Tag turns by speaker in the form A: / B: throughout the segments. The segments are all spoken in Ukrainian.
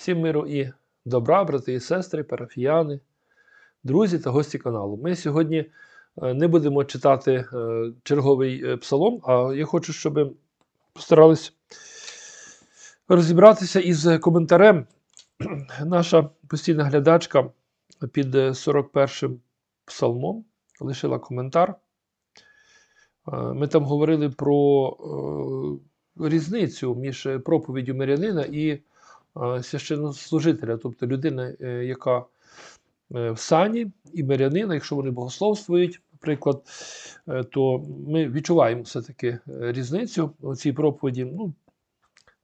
A: Всім миру і добра, брати і сестри, парафіяни, друзі та гості каналу. Ми сьогодні е, не будемо читати е, черговий е, псалом, а я хочу, щоб постарались розібратися із коментарем. Наша постійна глядачка під е, 41 псалмом лишила коментар. Ми там говорили про різницю між проповіддю мирянина і священнослужителя, тобто людина, е, яка е, в сані і мирянина, якщо вони богословствують, наприклад, е, то ми відчуваємо все-таки е, різницю у цій проповіді. Ну,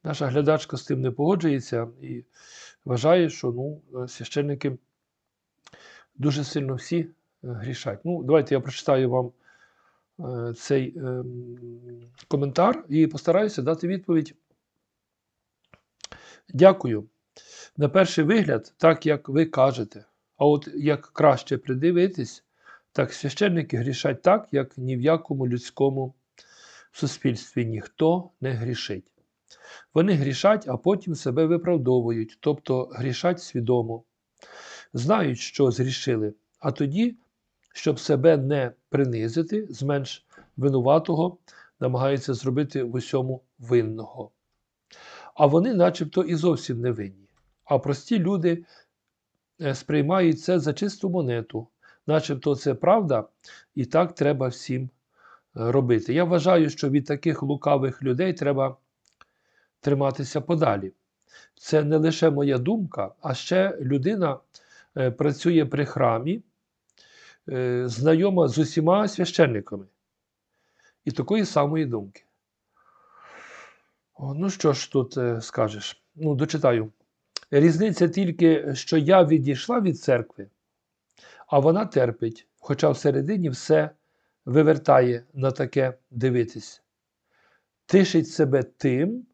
A: наша глядачка з тим не погоджується і вважає, що ну, е, священники дуже сильно всі е, грішать. Ну, давайте я прочитаю вам е, цей ем, коментар і постараюся дати відповідь. Дякую. На перший вигляд, так як ви кажете, а от як краще придивитись, так священники грішать так, як ні в якому людському суспільстві ніхто не грішить. Вони грішать, а потім себе виправдовують, тобто грішать свідомо. Знають, що згрішили, а тоді, щоб себе не принизити, з менш винуватого намагаються зробити в усьому винного. А вони, начебто, і зовсім не винні. А прості люди е, сприймають це за чисту монету, начебто це правда, і так треба всім е, робити. Я вважаю, що від таких лукавих людей треба триматися подалі. Це не лише моя думка, а ще людина е, працює при храмі, знайома з усіма священниками. І такої самої думки. Ну що ж тут е, скажеш? Ну, дочитаю. Різниця тільки, що я відійшла від церкви, а вона терпить, хоча всередині все вивертає на таке дивитись. Тишить себе тим,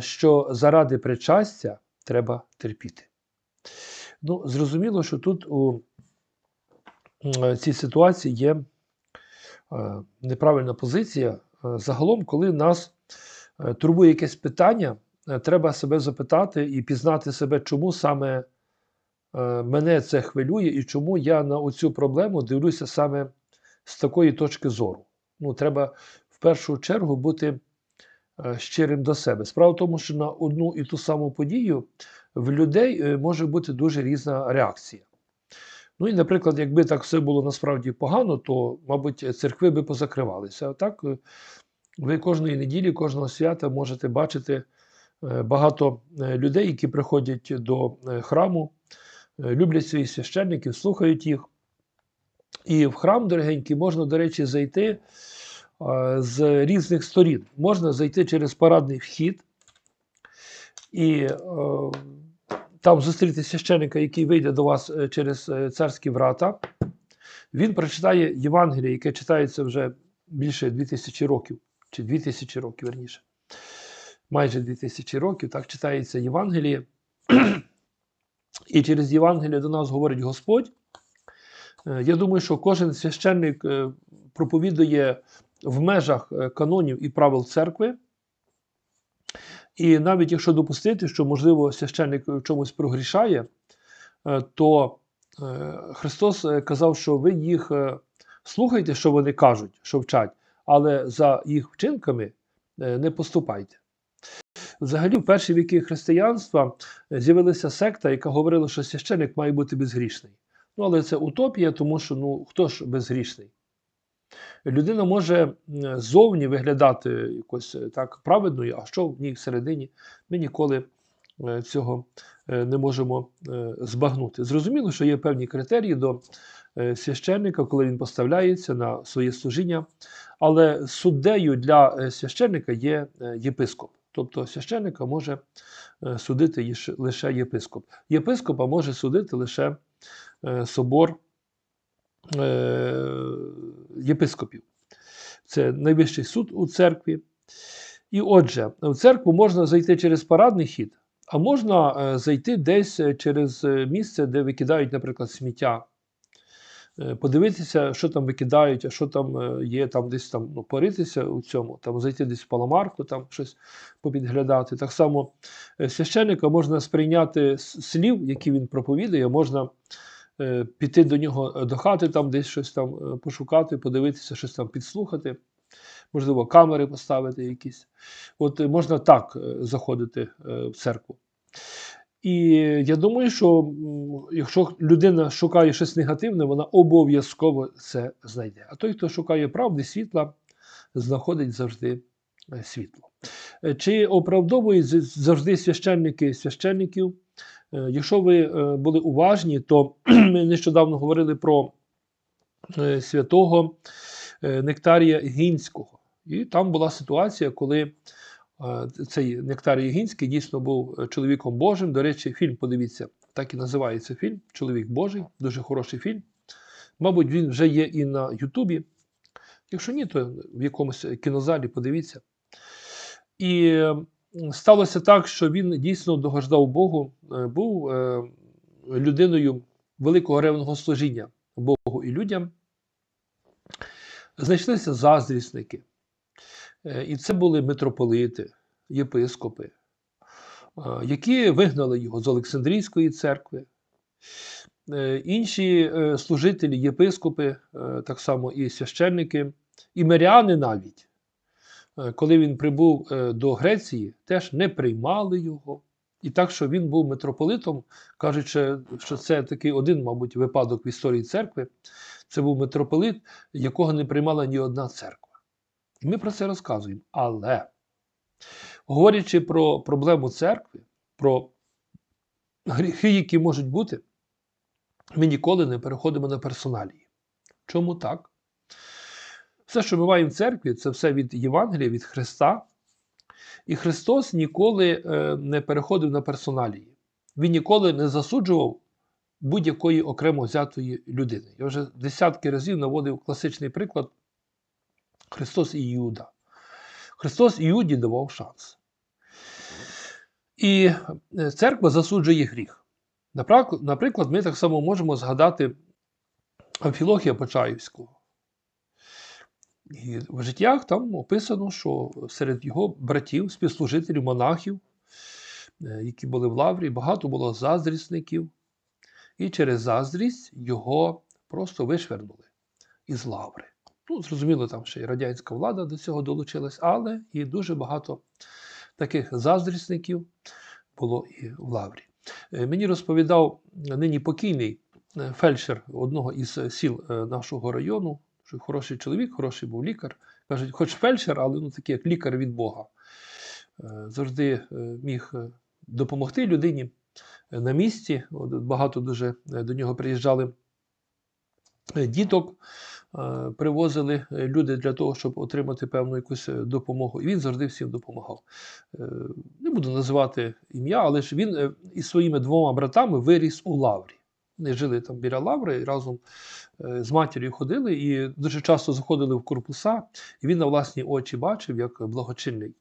A: що заради причастя треба терпіти. Ну, зрозуміло, що тут у цій ситуації є е, неправильна позиція. Е, Загалом, коли нас е, турбує якесь питання, е, треба себе запитати і пізнати себе, чому саме е, мене це хвилює і чому я на оцю проблему дивлюся саме з такої точки зору. Ну, треба в першу чергу бути е, щирим до себе. Справа в тому, що на одну і ту саму подію в людей е, може бути дуже різна реакція. Ну і, наприклад, якби так все було насправді погано, то, мабуть, церкви би позакривалися. А так, е, ви кожної неділі, кожного свята можете бачити е, багато е, людей, які приходять до е, храму, люблять своїх священників, слухають їх. І в храм, дорогенький, можна, до речі, зайти з різних сторін. Можна зайти через парадний вхід і там зустріти священника, який вийде до вас через царські врата. Він прочитає Євангеліє, яке читається вже більше 2000 років, чи 2000 років верніше. Майже 2000 років, так читається Євангеліє. І через Євангеліє до нас говорить Господь. Е, Я думаю, що кожен священник е, проповідує в межах е, канонів і правил церкви. І навіть якщо допустити, що, можливо, священник в чомусь прогрішає, то Христос казав, що ви їх слухайте, що вони кажуть, що вчать, але за їх вчинками е, не поступайте. Взагалі, в перші віки християнства е, з'явилася секта, яка говорила, що священик має бути безгрішний. Ну, але це утопія, тому що ну, хто ж безгрішний? Людина може зовні виглядати якось е, так праведною, а що в ній всередині, ми ніколи цього не можемо збагнути. Зрозуміло, що є певні критерії до священника, коли він поставляється на своє служіння, але суддею для е, священника є е, єпископ. Тобто священника може е, судити лише єпископ. Єпископа може судити лише собор єпископів. Це найвищий суд у церкві. І отже, в церкву можна зайти через парадний хід, а можна зайти десь через місце, де викидають, наприклад, сміття. Е, подивитися, що там викидають, а що там е, є, там десь там ну, поритися у цьому, там зайти десь в паламарку, там щось попідглядати. Так само е, священника можна сприйняти слів, які він проповідує, можна піти до нього до хати, там десь щось там пошукати, подивитися, щось там підслухати. Можливо, камери поставити якісь. От можна так заходити в церкву. І я думаю, що якщо людина шукає щось негативне, вона обов'язково це знайде. А той, хто шукає правди, світла, знаходить завжди е, світло. Е, Чи оправдовують завжди священники священників? Е, Якщо ви були уважні, то ми нещодавно говорили про святого Нектарія Гінського. І там була ситуація, коли цей Нектарій Гінський дійсно був е, чоловіком Божим. До речі, фільм, подивіться, так і називається фільм Чоловік Божий, дуже хороший фільм. Мабуть, він вже є і на Ютубі. Якщо ні, то в якомусь кінозалі подивіться. І сталося так, що він дійсно догождав Богу, е, був е, людиною великого ревного служіння Богу і людям. Знайшлися заздрісники. Е, І це були митрополити, єпископи, які вигнали його з Олександрійської церкви. Е, Інші е, служителі, єпископи, так само і священники, і миряни навіть, коли він прибув до Греції, теж не приймали його. І так, що він був митрополитом, кажучи, що це такий один, мабуть, випадок в історії церкви. Це був митрополит, якого не приймала ні одна церква. І ми про це розказуємо. Але, говорячи про проблему церкви, про гріхи, які можуть бути, ми ніколи не переходимо на персоналії. Чому так? Все, що ми маємо в церкві, це все від Євангелія, від Христа. І Христос ніколи е, не переходив на персоналії. Він ніколи не засуджував будь-якої окремо взятої людини. Я вже десятки разів наводив класичний приклад Христос і Іуда. Христос Іуді давав шанс. І е, церква засуджує гріх. Наприклад, ми так само можемо згадати Амфілохія Почаївського. І в життях там описано, що серед його братів, співслужителів, монахів, е, які були в лаврі, багато було заздрісників. І через заздрість його просто вишвернули із лаври. Ну, зрозуміло, там ще й радянська влада до цього долучилась, але і дуже багато таких заздрісників було і в лаврі. Е, Мені розповідав нині покійний е, фельдшер одного із сіл е, нашого району, що хороший чоловік, хороший був лікар. Кажуть, хоч фельдшер, але ну, такий як лікар від Бога. Завжди міг допомогти людині на місці. Багато дуже до нього приїжджали діток, привозили е, люди для того, щоб отримати певну якусь е, допомогу. І він завжди всім допомагав. Е, Не буду називати ім'я, але ж він е, із своїми двома братами виріс у лаврі. Вони жили там біля лаври і разом е, з матір'ю ходили і дуже часто заходили в корпуса, і він на власні очі бачив, як благочинний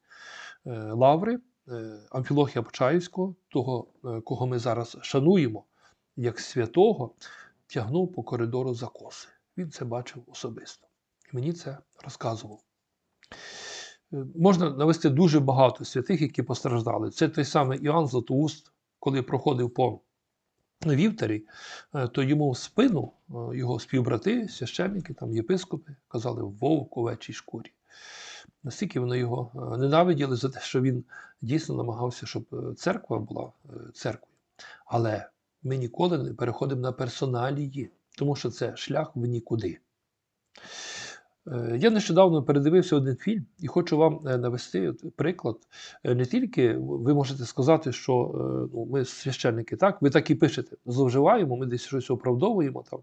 A: е, лаври е, Амфілохія Почаївського, того, е, кого ми зараз шануємо як святого, тягнув по коридору за коси. Він це бачив особисто. І мені це розказував. Е, Можна навести дуже багато святих, які постраждали. Це той самий Іоанн Златоуст, коли проходив по вівтарі, е, то йому в спину е, його співбрати, священники, там єпископи, казали вовк у овечій шкурі. Настільки вони його ненавиділи за те, що він дійсно намагався, щоб церква була церквою. Але ми ніколи не переходимо на персоналії, тому що це шлях в нікуди. Е, Я нещодавно передивився один фільм і хочу вам е, навести приклад. Е, Не тільки ви можете сказати, що ну, ми священники, так, ви так і пишете, зловживаємо, ми десь щось оправдовуємо там.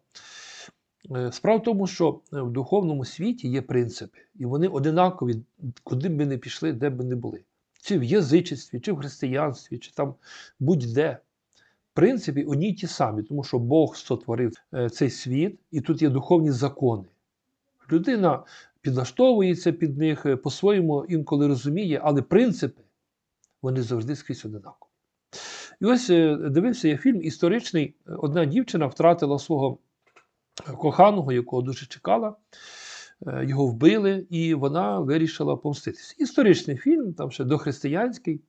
A: Справа в тому, що в духовному світі є принципи, і вони одинакові, куди б ми не пішли, де б ми не були. Чи в язичестві, чи в християнстві, чи там будь-де. Принципи одні й ті самі, тому що Бог сотворив е, цей світ, і тут є духовні закони. Людина підлаштовується під них, е, по-своєму інколи розуміє, але принципи вони завжди скрізь одинакові. І ось е, дивився я фільм історичний. Одна дівчина втратила свого коханого, якого дуже чекала. Його вбили, і вона вирішила помститися. Історичний фільм, там ще дохристиянський.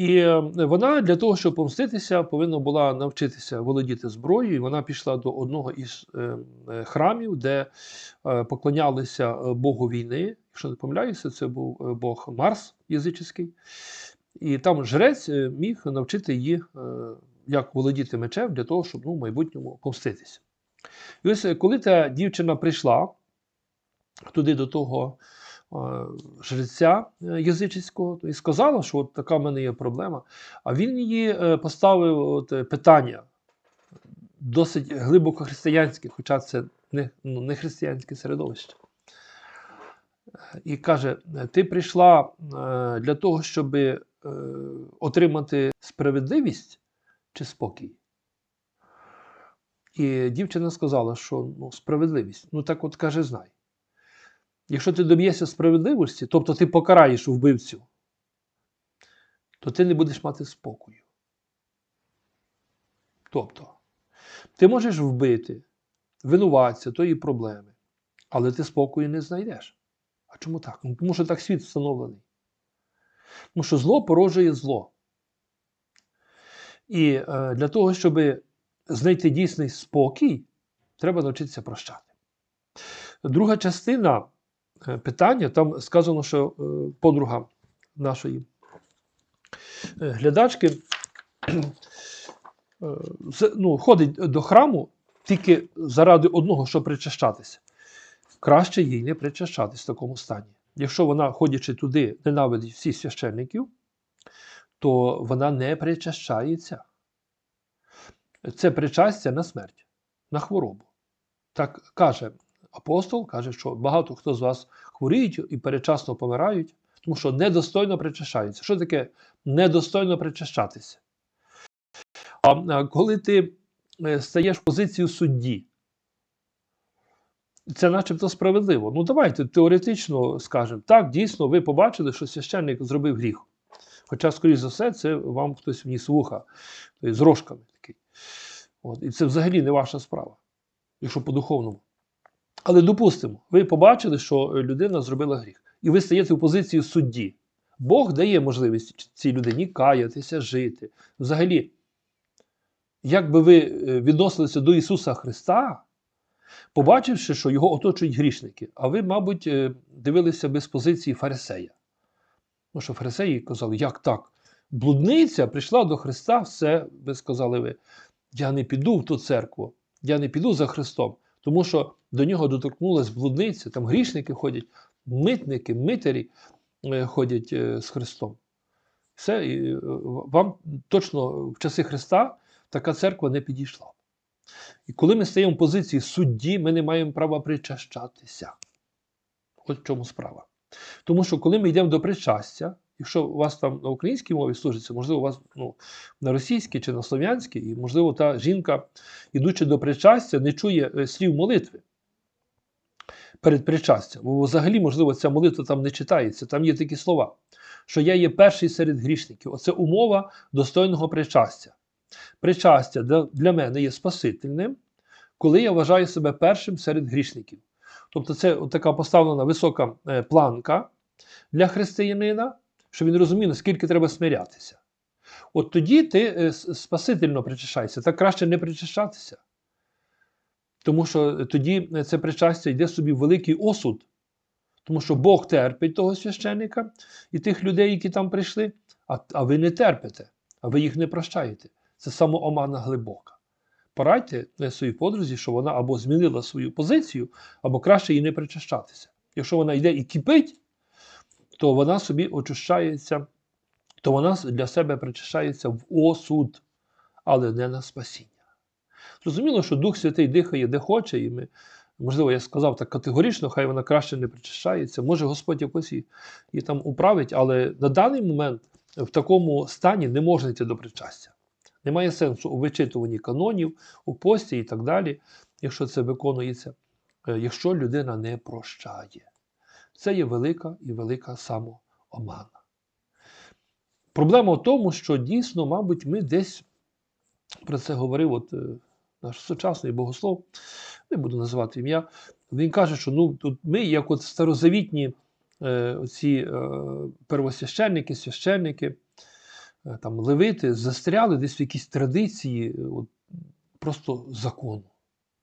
A: І е, вона для того, щоб помститися, повинна була навчитися володіти зброєю. І вона пішла до одного із е, е, храмів, де е, поклонялися е, Богу війни. Якщо не помиляюся, це був Бог Марс язичний. І там жрець міг навчити її, як володіти мечем для того, щоб ну, в майбутньому помститися. І ось коли та дівчина прийшла туди до того жреця е, язичського і сказала, що от така в мене є проблема. А він її е, поставив от, е, питання досить глибоко християнське, хоча це не, ну, не християнське середовище. І каже: ти прийшла е, для того, щоб е, отримати справедливість чи спокій? І дівчина сказала, що ну, справедливість. Ну так от каже, знай. Якщо ти доб'єшся справедливості, тобто ти покараєш вбивцю, то ти не будеш мати спокою. Тобто, ти можеш вбити винуватця тої проблеми, але ти спокою не знайдеш. А чому так? Ну, тому що так світ встановлений. Тому що зло породжує зло. І е, для того, щоб знайти дійсний спокій, треба навчитися прощати. Друга частина питання, там сказано, що е, подруга нашої е, глядачки е, ну, ходить до храму тільки заради одного, щоб причащатися. Краще їй не причащатись в такому стані. Якщо вона, ходячи туди, ненавидить всіх священників, то вона не причащається. Це причастя на смерть, на хворобу. Так каже апостол, каже, що багато хто з вас хворіють і передчасно помирають, тому що недостойно причащаються. Що таке недостойно причащатися? А коли ти е, стаєш в позицію судді, це начебто справедливо. Ну, давайте теоретично скажемо, так, дійсно, ви побачили, що священник зробив гріх. Хоча, скоріш за все, це вам хтось вніс вуха тобто з рожками такий. От. І це взагалі не ваша справа, якщо по-духовному. Але допустимо, ви побачили, що людина зробила гріх, і ви стаєте в позицію судді. Бог дає можливість цій людині каятися, жити. Взагалі, як би ви е, відносилися до Ісуса Христа, побачивши, що його оточують грішники, а ви, мабуть, е, дивилися би з позиції фарисея. Ну, що фарисеї казали, як так? Блудниця прийшла до Христа, все, ви сказали ви, я не піду в ту церкву, я не піду за Христом, тому що до нього доторкнулась блудниця, там грішники ходять, митники, митарі е, ходять е, з Христом. Все, і, е, вам точно в часи Христа така церква не підійшла. І коли ми стаємо в позиції судді, ми не маємо права причащатися. От в чому справа. Тому що коли ми йдемо до причастя, якщо у вас там на українській мові служиться, можливо, у вас ну, на російській чи на слов'янській, і, можливо, та жінка, ідучи до причастя, не чує е, слів молитви перед причастям. Бо взагалі, можливо, ця молитва там не читається. Там є такі слова, що я є перший серед грішників. Оце умова достойного причастя. Причастя для, мене є спасительним, коли я вважаю себе першим серед грішників. Тобто, це така поставлена висока е, планка для християнина, щоб він розумів, наскільки треба смирятися. От тоді ти е, спасительно причащаєшся, так краще не причащатися. Тому що тоді е, це причастя йде собі в великий осуд. Тому що Бог терпить того священника і тих людей, які там прийшли, а, а ви не терпите, а ви їх не прощаєте. Це самоомана глибока. Порадьте е, своїй подрузі, що вона або змінила свою позицію, або краще їй не причащатися. Якщо вона йде і кипить, то вона собі очищається, то вона для себе причащається в осуд, але не на спасіння. Зрозуміло, що Дух Святий дихає де хоче, і ми, можливо, я сказав так категорично, хай вона краще не причащається. Може, Господь якось її, там управить, але на даний момент в такому стані не можна йти до причастя. Немає сенсу у вичитуванні канонів, у пості і так далі, якщо це виконується, е, якщо людина не прощає. Це є велика і велика самоомана. Проблема в тому, що дійсно, мабуть, ми десь про це говорив от, е, наш сучасний богослов, не буду називати ім'я, він каже, що ну, тут ми, як от старозавітні е, оці е, первосвященники, священники, е, там, левити, застряли десь в якісь традиції е, от, просто закону.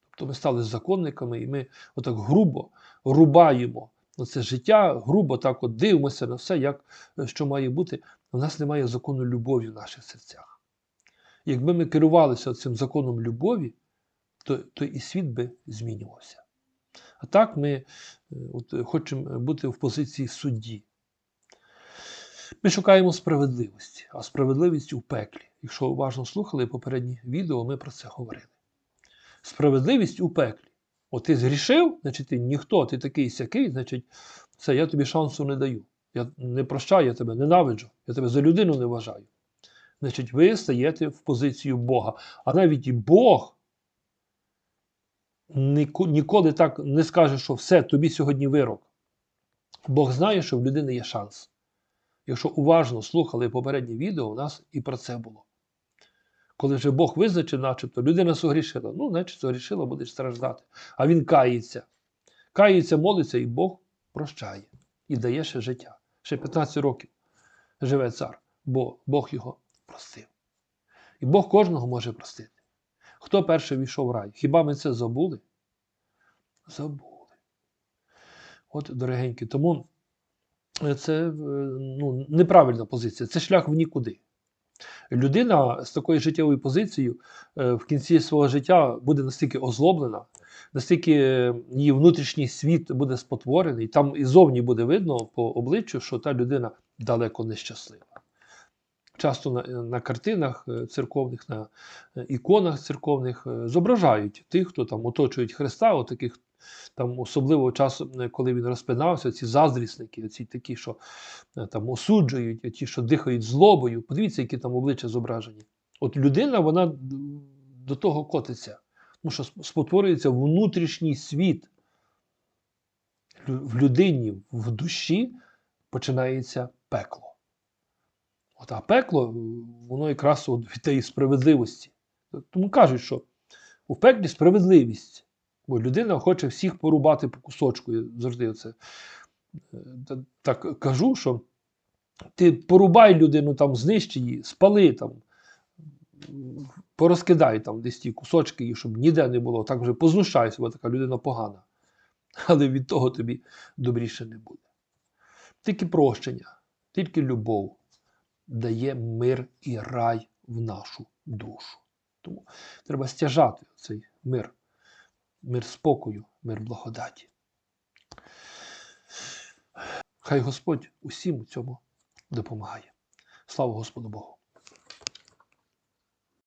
A: Тобто ми стали законниками, і ми отак грубо рубаємо це життя, грубо так от дивимося на все, як е, що має бути. У нас немає закону любові в наших серцях. Якби ми керувалися цим законом любові, то, то і світ би змінювався. А так ми е, от, хочемо бути в позиції судді. Ми шукаємо справедливості, а справедливість у пеклі. Якщо уважно слухали попередні відео, ми про це говорили. Справедливість у пеклі. От ти згрішив, значить ти ніхто, ти такий сякий, значить, це я тобі шансу не даю. Я не прощаю, я тебе ненавиджу, я тебе за людину не вважаю. Значить, ви стаєте в позицію Бога. А навіть і Бог ніколи так не скаже, що все, тобі сьогодні вирок. Бог знає, що в людини є шанс. Якщо уважно слухали попереднє відео, у нас і про це було. Коли вже Бог визначив, начебто, людина согрішила. Ну, значить, согрішила, будеш страждати. А він кається. Кається, молиться, і Бог прощає. І дає ще життя. Ще 15 років живе цар, бо Бог його простив. І Бог кожного може простити. Хто перший війшов в рай? Хіба ми це забули? Забули. От, дорогенькі, тому е, це е, ну, неправильна позиція, це шлях в нікуди. Людина з такою життєвою позицією е, в кінці свого життя буде настільки озлоблена, настільки е, її внутрішній світ буде спотворений, там і зовні буде видно по обличчю, що та людина далеко нещаслива. Часто на, на картинах е, церковних, на іконах церковних зображають тих, хто там оточують Христа, отаких там особливо часу, е, коли він розпинався, ці заздрісники, ці такі, що е, там осуджують, ті, що дихають злобою. Подивіться, які там обличчя зображені. От людина, вона до того котиться, тому що спотворюється внутрішній світ. В людині, в душі починається пекло. От, а пекло, е, воно якраз від тієї справедливості. Тому кажуть, що у пеклі справедливість. Бо людина хоче всіх порубати по кусочку. Я завжди це е, так кажу, що ти порубай людину, там, знищи її, спали там, порозкидай там десь ті кусочки, її, щоб ніде не було. Так вже познущайся, бо така людина погана. Але від того тобі добріше не буде. Тільки прощення, тільки любов дає мир і рай в нашу душу. Тому треба стяжати цей мир, мир спокою, мир благодаті. Хай Господь усім у цьому допомагає. Слава Господу Богу!